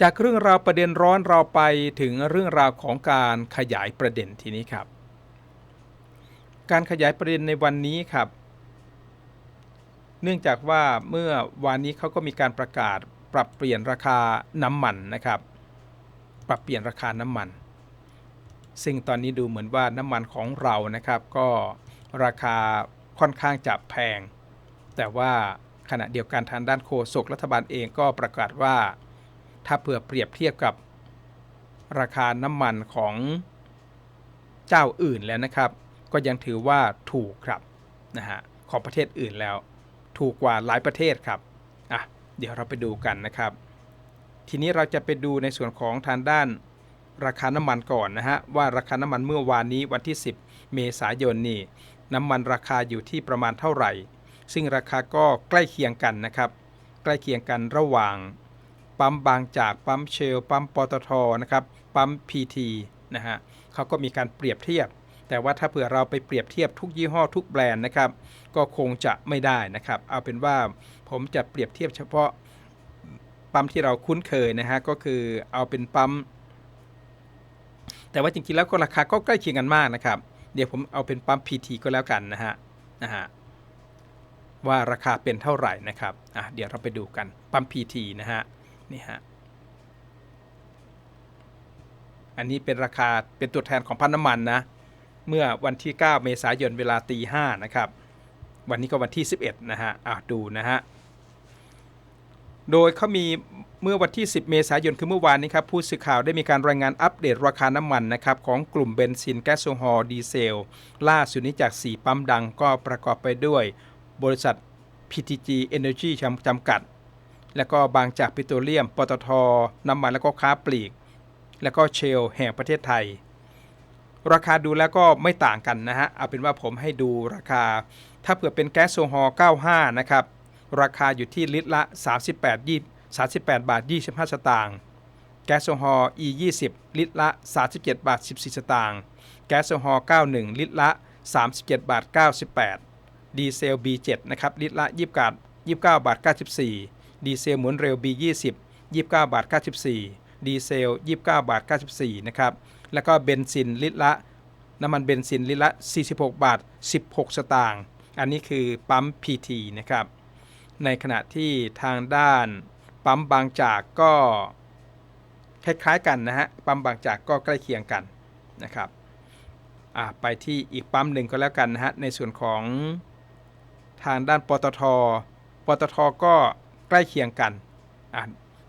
จากเรื่องราวประเด็นร้อนเราไปถึงเรื่องราวของการขยายประเด็นทีนี้ครับ การขยายประเด็นในวันนี้ครับ เนื่องจากว่าเมื่อวานนี้เขาก็มีการประกาศปรับเปลี่ยนราคาน้ำมันนะครับ ปรับเปลี่ยนราคาน้ำมัน ซึ่งตอนนี้ดูเหมือนว่าน้ำมันของเรานะครับ ก็ราคาค่อนข้างจะแพง แต่ว่าขณะเดียวกันทางด้านโฆษกรัฐบาลเองก็ประกาศว่า ถ้าเผื่อเปรียบเทียบกับราคาน้ำมันของเจ้าอื่นแล้วนะครับ ก็ยังถือว่าถูกครับนะฮะของประเทศอื่นแล้ว ถูกกว่าหลายประเทศครับอะเดี๋ยวเราไปดูกันนะครับ ทีนี้เราจะไปดูในส่วนของทางด้านราคาน้ำมันก่อนนะฮะว่าราคาน้ำมันเมื่อวานนี้วันที่ 10 เมษายนนี่น้ำมันราคาอยู่ที่ประมาณเท่าไหร่ ซึ่งราคาก็ใกล้เคียงกันนะครับ ใกล้เคียงกันระหว่าง ปั๊มบางจากปั๊มเชลปั๊มปตทนะครับปั๊ม PT นะฮะเขาก็มีการเปรียบเทียบ แต่ว่าถ้าเผื่อเราไปเปรียบเทียบทุกยี่ห้อทุกแบรนด์นะครับ ก็คงจะไม่ได้นะครับ เอาเป็นว่าผมจะเปรียบเทียบเฉพาะปั๊มที่เราคุ้นเคยนะฮะก็คือเอาเป็นปั๊ม แต่ว่าจริงๆแล้วก็ราคาก็ใกล้เคียงกันมากนะครับ เดี๋ยวผมเอาเป็นปั๊ม PT ก็แล้วกันนะฮะนะฮะว่าราคาเป็นเท่าไหร่นะครับอะเดี๋ยวเราไปดูกันปั๊ม PT นะฮะ นี่ฮะ อันนี้เป็นราคาเป็นตัวแทนของพันน้ำมันนะ เมื่อวันที่ 9 เมษายนเวลาตีห้านะครับ วันนี้ก็วันที่ 11 นะฮะอะดูนะฮะ โดยเขามีเมื่อวันที่ 10 เมษายน คือเมื่อวานนี้ครับ ผู้สื่อข่าวได้มีการรายงานอัปเดตราคาน้ำมันนะครับของกลุ่มเบนซินแก๊สโซฮอล์ดีเซล ล่าสุดนี้จาก 4 ปั๊มดังก็ประกอบไปด้วย บริษัท PTG Energy จำกัด แล้วก็บางจากปิโตรเลียม ปตท น้ำมันแล้วก็ค้าปลีก แล้วก็เชลแห่งประเทศไทย ราคาดูแล้วก็ไม่ต่างกันนะฮะ เอาเป็นว่าผมให้ดูราคา ถ้าเผื่อเป็นแก๊สโซฮอล์95 นะครับ ราคาอยู่ที่ลิตรละ 38 20 38 บาท 25 สตางค์ แก๊สโซฮอล์ E 20ลิตรละ 37 บาท 14 สตางค์ แก๊สโซฮอล์91 ลิตรละ 37 บาท 98 ดีเซล B7 นะครับ ลิตรละ 29 29บาท 94 ดีเซลหมุนเร็ว B20 29 บาท 94 ดีเซล 29 บาท 94 นะครับ แล้วก็เบนซินลิตรละ น้ำมันเบนซินลิตรละ 46 บาท 16 สตางค์ อันนี้คือปั๊ม PT นะครับ ในขณะที่ทางด้านปั๊มบางจากก็คล้ายๆกันนะฮะ ปั๊มบางจากก็ใกล้เคียงกันนะครับไปที่อีกปั๊มหนึ่งก็แล้วกันนะฮะ ในส่วนของทางด้านปตท ปตทก็ ใกล้เคียงกัน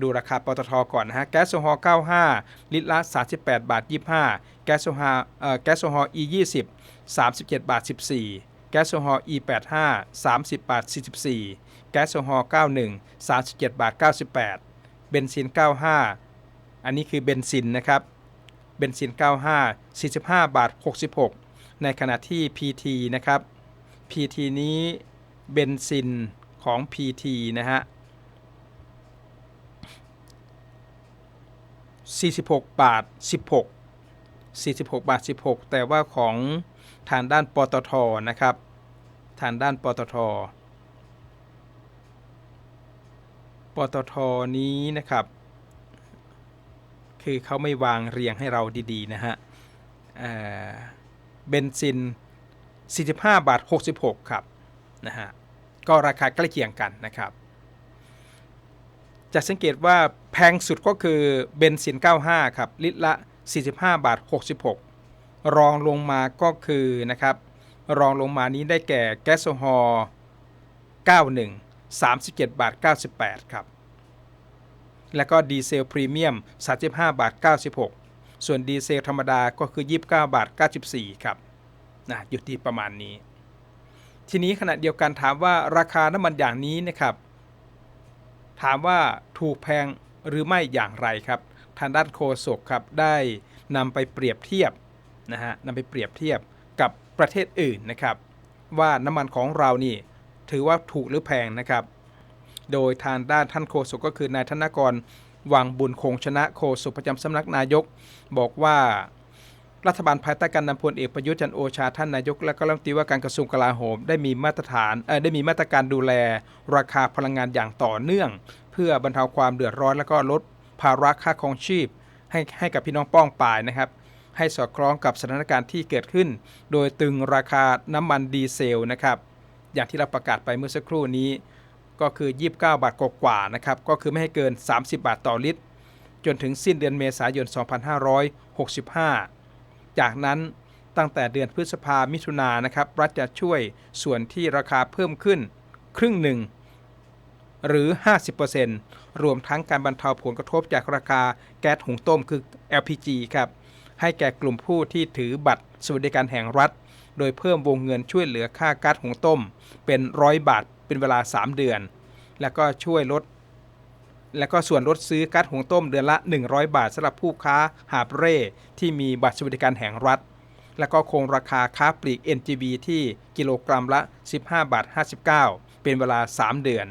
ดูราคาปตทก่อนนะฮะ แก๊สโซฮอล์95 ลิตรละ 38 บาท 25 แก๊สโซฮอล์แก๊สโซฮอล์ E 20 37 บาท 14 แก๊สโซฮอล์ E 85 30 บาท 44 แก๊สโซฮอล์91 37 บาท 98 เบนซิน 95 อันนี้คือเบนซินนะครับ เบนซิน 95 45 บาท 66 ในขณะที่ PT นะครับ PT นี้เบนซินของ PT นะฮะ 46 บาท 16 46 บาท 16 แต่ว่าของทางด้านปตทนะครับ ทางด้านปตท ปตทนี้นะครับ คือเขาไม่วางเรียงให้เราดีๆ นะฮะเเบนซิน 45 บาท 66 ครับ นะฮะ ก็ราคาใกล้เคียงกันนะครับ จะสังเกตว่าแพงสุดก็คือเบนซิน 95 ครับ ลิตรละ 45 บาท 66 รองลงมาก็คือนะครับ รองลงมานี้ได้แก่แก๊สโซฮอล์91 37 บาท 98 ครับ แล้วก็ดีเซลพรีเมียม 35 บาท 96 ส่วนดีเซลธรรมดาก็คือ 29 บาท 94 ครับนะอยู่ที่ประมาณนี้ ทีนี้ขณะเดียวกันถามว่าราคาน้ำมันอย่างนี้นะครับ ถามว่าถูกแพงหรือไม่อย่างไรครับ ทางด้านโฆษกครับได้นำไปเปรียบเทียบนะฮะนำไปเปรียบเทียบกับประเทศอื่นนะครับ ว่าน้ำมันของเรานี่ถือว่าถูกหรือแพงนะครับ โดยทางด้านท่านโฆษกก็คือนายธนกรวังบุญคงชนะโฆษกประจำสำนักนายก บอกว่า รัฐบาลภายใต้การนำพลเอกประยุทธ์จันโอชาท่านนายกและก็รัฐมนตรีว่าการกระทรวงกลาโหม ได้มีมาตรฐานเอ่อได้มีมาตรการดูแล ราคาพลังงานอย่างต่อเนื่อง เพื่อบรรเทาความเดือดร้อนและก็ลดภาระค่าครองชีพ ให้ให้กับพี่น้องป้องปายนะครับ ให้สอดคล้องกับสถานการณ์ที่เกิดขึ้น โดยตึงราคาน้ำมันดีเซลนะครับอย่างที่เราประกาศไปเมื่อสักครู่นี้ ก็คือ 29 บาทกว่านะครับก็คือไม่ให้เกิน 30 บาทต่อลิตร จนถึงสิ้นเดือนเมษายน 2565 จากนั้นตั้งแต่เดือนพฤษภามิถุนายนนะครับรัฐจะช่วยส่วนที่ราคาเพิ่มขึ้นครึ่งหนึ่งหรือ 50%รวมทั้งการบรรเทาผลกระทบจากราคาแก๊สหุงต้มคือ LPG ครับให้แก่กลุ่มผู้ที่ถือบัตรสวัสดิการแห่งรัฐ โดยเพิ่มวงเงินช่วยเหลือค่าก๊าซหุงต้ม เป็นร้อยบาทเป็นเวลา 3 เดือน แล้วก็ช่วยลด และก็ส่วนลดซื้อก๊าซหุงต้มเดือนละ 100 บาทสำหรับผู้ค้าหาบเร่ที่มีบัตรสวัสดิการแห่งรัฐ แล้วก็คงราคาค้าปลีก NGV ที่กิโลกรัมละ 15 บาท 59 เป็นเวลา 3 เดือน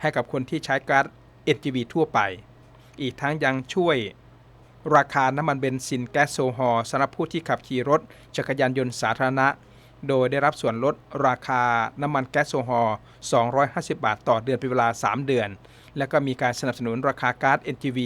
ให้กับคนที่ใช้ก๊าซ NGV ทั่วไป อีกทั้งยังช่วยราคาน้ำมันเบนซินแก๊สโซฮอล์สำหรับผู้ที่ขับขี่รถจักรยานยนต์สาธารณะ โดยได้รับส่วนลดราคาน้ำมันแก๊สโซฮอล์250 บาทต่อเดือนเป็นเวลา 3 เดือน และก็มีการสนับสนุนราคาก๊าซ NGV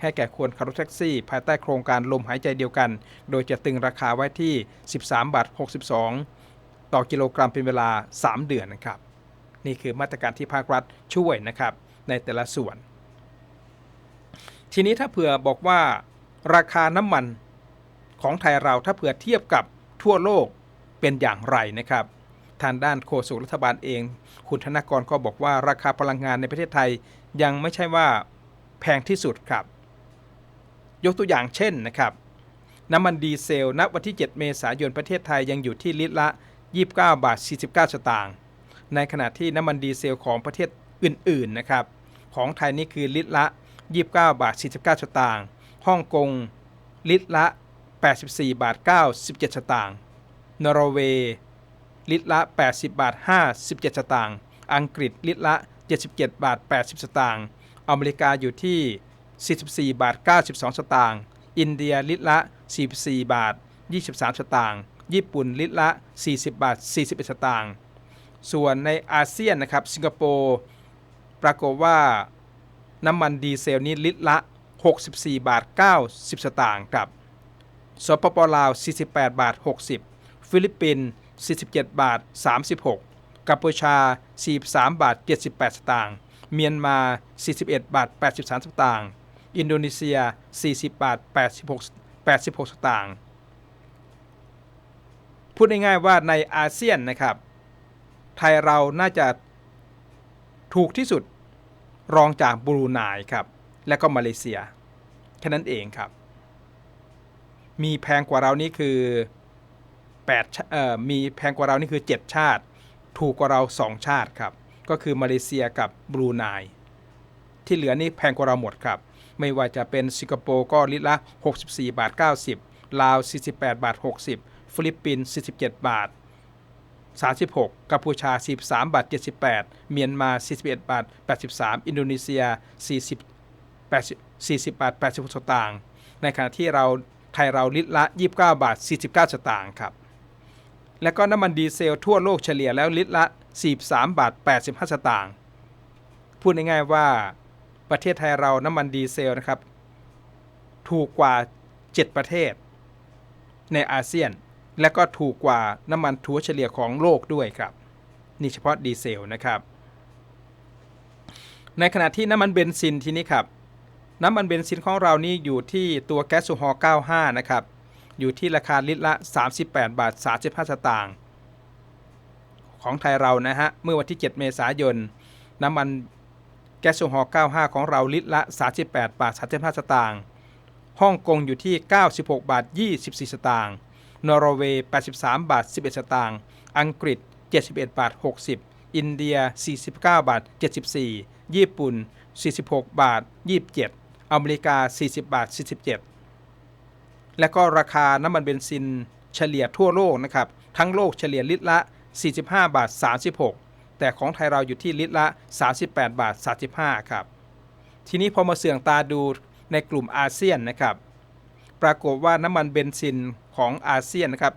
ให้แก่คนขับรถแท็กซี่ ภายใต้โครงการลมหายใจเดียวกัน โดยจะตึงราคาไว้ที่ 13บาท62 ต่อกิโลกรัมเป็นเวลา 3 เดือนนะครับ นี่คือมาตรการที่ภาครัฐช่วยนะครับในแต่ละส่วน ทีนี้ถ้าเผื่อบอกว่าราคาน้ำมันของไทยเราถ้าเผื่อเทียบกับทั่วโลกเป็นอย่างไรนะครับ ทางด้านโฆษกรัฐบาลเอง คุณธนกรก็บอกว่าราคาพลังงานในประเทศไทย ยังไม่ใช่ว่าแพงที่สุดครับ ยกตัวอย่างเช่นนะครับ น้ำมันดีเซลณวันที่ 7 เมษายนประเทศไทยยังอยู่ที่ลิตรละ 29 บาท 49 สตางค์ในขณะที่น้ำมันดีเซลของประเทศอื่นๆนะครับ ของไทยนี่คือลิตรละ 29 บาท 49 สตางค์ฮ่องกงลิตรละ 84 บาท 97 สตางค์นอร์เวย์ ลิตรละ 80 บาท 57 สตางค์ อังกฤษลิตรละ 77 บาท 80 สตางค์ อเมริกาอยู่ที่ 44 บาท 92 สตางค์ อินเดียลิตรละ 44 บาท 23 สตางค์ ญี่ปุ่นลิตรละ 40 บาท 41 สตางค์ ส่วนในอาเซียนนะครับ สิงคโปร์ปรากฏว่าน้ำมันดีเซลนี้ลิตรละ 64 บาท 90 สตางค์ครับ สปปลาว 48 บาท 60 ฟิลิปปินส์ 47 บาท 36 กัมพูชา 43 บาท 78 สตางค์ เมียนมา 41 บาท 83 สตางค์ อินโดนีเซีย 40 บาท 86 86 สตางค์ พูดง่ายๆว่าในอาเซียนนะครับ ไทยเราน่าจะถูกที่สุดรองจากบรูไนครับ และก็มาเลเซีย แค่นั้นเองครับ มีแพงกว่าเรานี่คือ 8เอ่อมีแพงกว่าเรานี่คือ 7 ชาติ ถูกกว่าเรา 2 ชาติครับ ก็คือมาเลเซียกับบรูไนที่เหลือนี่แพงกว่าเราหมดครับ ไม่ว่าจะเป็นสิงคโปร์ก็ลิตรละ 64 บาท 90 ลาว 48 บาท 60 ฟิลิปปินส์47 บาท 36 กัมพูชา 43 บาท 78 เมียนมา 41 บาท 83 อินโดนีเซีย 40 80 40 บาท 86 สตางค์ ในขณะที่เราไทยเราลิตรละ 29 บาท 49 สตางค์ครับ และก็น้ำมันดีเซลทั่วโลกเฉลี่ยแล้วลิตรละ 43 บาท 85 สตางค์ พูดง่ายๆว่าประเทศไทยเราน้ำมันดีเซลนะครับ ถูกกว่า 7 ประเทศ ในอาเซียน และก็ถูกกว่าน้ำมันถัวเฉลี่ยของโลกด้วยครับ นี่เฉพาะดีเซลนะครับ ในขณะที่น้ำมันเบนซินทีนี้ครับ น้ำมันเบนซินของเรานี่อยู่ที่ตัวแก๊สโซฮอล์95 นะครับ อยู่ที่ราคาลิตรละ 38 บาท 35 สตางค์ของไทยเรานะฮะ เมื่อวันที่ 7 เมษายน น้ำมันแก๊สโซฮอล์95 ของเราลิตรละ 38 บาท 35 สตางค์ฮ่องกงอยู่ที่ 96 บาท 24 สตางค์นอร์เวย์ 83 บาท 11 สตางค์อังกฤษ 71 บาท 60 อินเดีย 49 บาท 74 ญี่ปุ่น 46 บาท 27 อเมริกา 40 บาท 47 และก็ราคาน้ำมันเบนซินเฉลี่ยทั่วโลกนะครับ ทั้งโลกเฉลี่ยลิตรละ 45 บาท 36 แต่ของไทยเราอยู่ที่ลิตรละ 38 บาท 35 ครับ ทีนี้พอมาเสื่องตาดูในกลุ่มอาเซียนนะครับ ปรากฏว่าน้ำมันเบนซินของอาเซียนนะครับ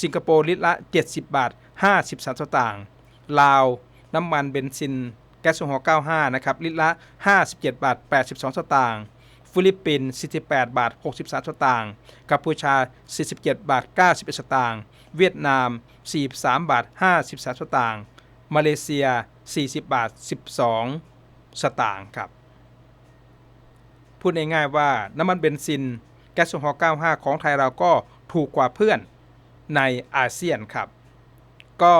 สิงคโปร์ลิตรละ 70 บาท 53 สตางค์ ลาวน้ำมันเบนซินแก๊สโซฮอล์95 นะครับ ลิตรละ 57 บาท 82 สตางค์ ฟิลิปปินส์48 บาท 63 สตางค์ กัมพูชา 47 บาท 91 สตางค์ เวียดนาม 43 บาท 53 สตางค์ มาเลเซีย 40 บาท 12 สตางค์ครับ พูดง่ายๆว่าน้ำมันเบนซิน แก๊สโซฮอล์95 ของไทยเราก็ถูกกว่าเพื่อนในอาเซียนครับ ก็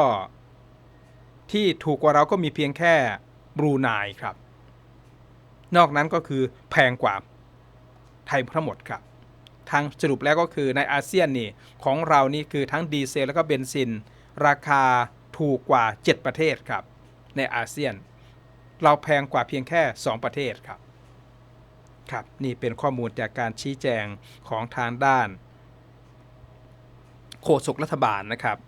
ที่ถูกกว่าเราก็มีเพียงแค่บรูไนครับ นอกนั้นก็คือแพงกว่า ไทยทั้งหมดครับทางสรุปแล้วก็คือในอาเซียนนี่ของเรานี่คือทั้งดีเซลแล้วก็เบนซิน ราคาถูกกว่า 7 ประเทศครับ ในอาเซียน เราแพงกว่าเพียงแค่ 2 ประเทศครับครับนี่เป็นข้อมูลจากการชี้แจงของทางด้าน โฆษกรัฐบาลนะครับ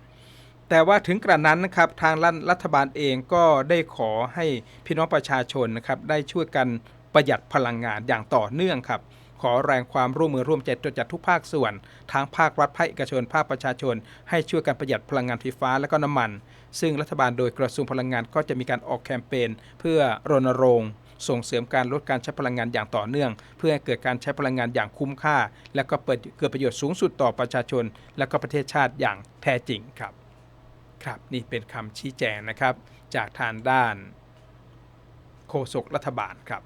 แต่ว่าถึงกระนั้นนะครับทางรัฐบาลเองก็ได้ขอให้พี่น้องประชาชนนะครับได้ช่วยกันประหยัดพลังงานอย่างต่อเนื่องครับ ขอแรงความร่วมมือร่วมใจจากทุกภาคส่วนทางภาครัฐภาคเอกชนภาคประชาชน ให้ช่วยกันประหยัดพลังงานไฟฟ้าและก็น้ำมัน ซึ่งรัฐบาลโดยกระทรวงพลังงานก็จะมีการออกแคมเปญเพื่อรณรงค์ส่งเสริมการลดการใช้พลังงานอย่างต่อเนื่อง เพื่อให้เกิดการใช้พลังงานอย่างคุ้มค่า และก็เปิดเกิดประโยชน์สูงสุดต่อประชาชน และก็ประเทศชาติอย่างแท้จริงครับ ครับนี่เป็นคำชี้แจงนะครับ จากทางด้าน โฆษกรัฐบาลครับ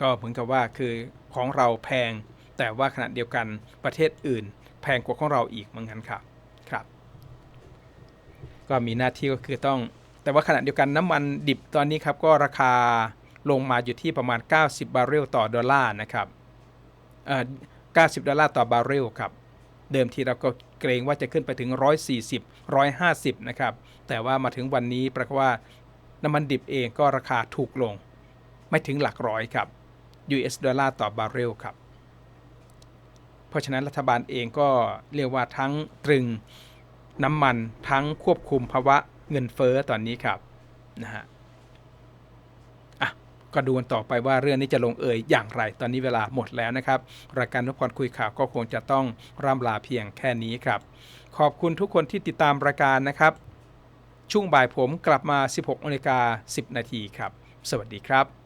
ก็เหมือนกับว่าคือของเราแพง แต่ว่าขณะเดียวกันประเทศอื่น แพงกว่าของเราอีกเหมือนกันครับครับ ก็มีหน้าที่ก็คือต้อง แต่ว่าขณะเดียวกันน้ำมันดิบตอนนี้ครับก็ราคาลงมาอยู่ที่ประมาณ 90 บาร์เรลต่อดอลลาร์นะครับเอ่อ90 ดอลลาร์ต่อบาร์เรลครับ เดิมทีเราก็เกรงว่าจะขึ้นไปถึง 140 150 นะครับ แต่ว่ามาถึงวันนี้ปรากฏว่าน้ำมันดิบเองก็ราคาถูกลง ไม่ถึงหลักร้อยครับ US ดอลลาร์ต่อบาร์เรลครับ เพราะฉะนั้นรัฐบาลเองก็เรียกว่าทั้งตรึงน้ำมันทั้งควบคุมภาวะเงินเฟ้อตอนนี้ครับนะฮะอะก็ดูกันต่อไปว่าเรื่องนี้จะลงเอยอย่างไร ตอนนี้เวลาหมดแล้วนะครับ รายการนพพรคุยข่าวก็คงจะต้องร่ำลาเพียงแค่นี้ครับ ขอบคุณทุกคนที่ติดตามรายการนะครับ ช่วงบ่ายผมกลับมา 16นาฬิกา10 นาทีครับ สวัสดีครับ